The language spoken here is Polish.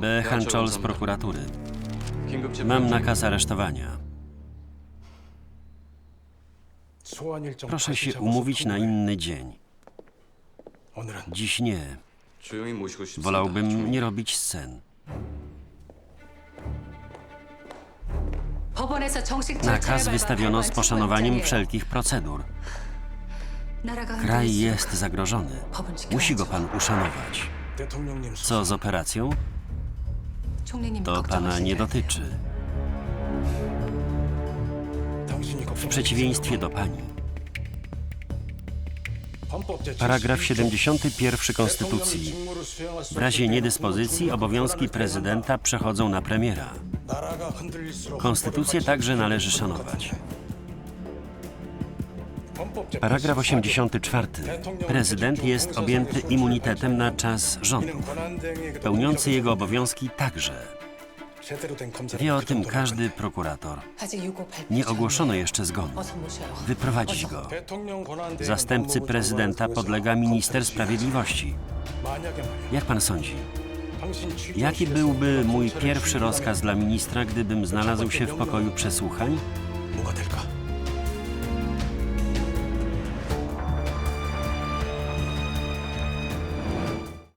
B. Hanchol z prokuratury. Mam nakaz aresztowania. Proszę się umówić na inny dzień. Dziś nie. Wolałbym nie robić scen. Nakaz wystawiono z poszanowaniem wszelkich procedur. Kraj jest zagrożony. Musi go pan uszanować. Co z operacją? To pana nie dotyczy. W przeciwieństwie do pani. Paragraf 71 Konstytucji. W razie niedyspozycji obowiązki prezydenta przechodzą na premiera. Konstytucję także należy szanować. Paragraf 84. Prezydent jest objęty immunitetem na czas rządu. Pełniący jego obowiązki także. Wie o tym każdy prokurator. Nie ogłoszono jeszcze zgonu. Wyprowadzić go. Zastępcy prezydenta podlega minister sprawiedliwości. Jak pan sądzi? Jaki byłby mój pierwszy rozkaz dla ministra, gdybym znalazł się w pokoju przesłuchań?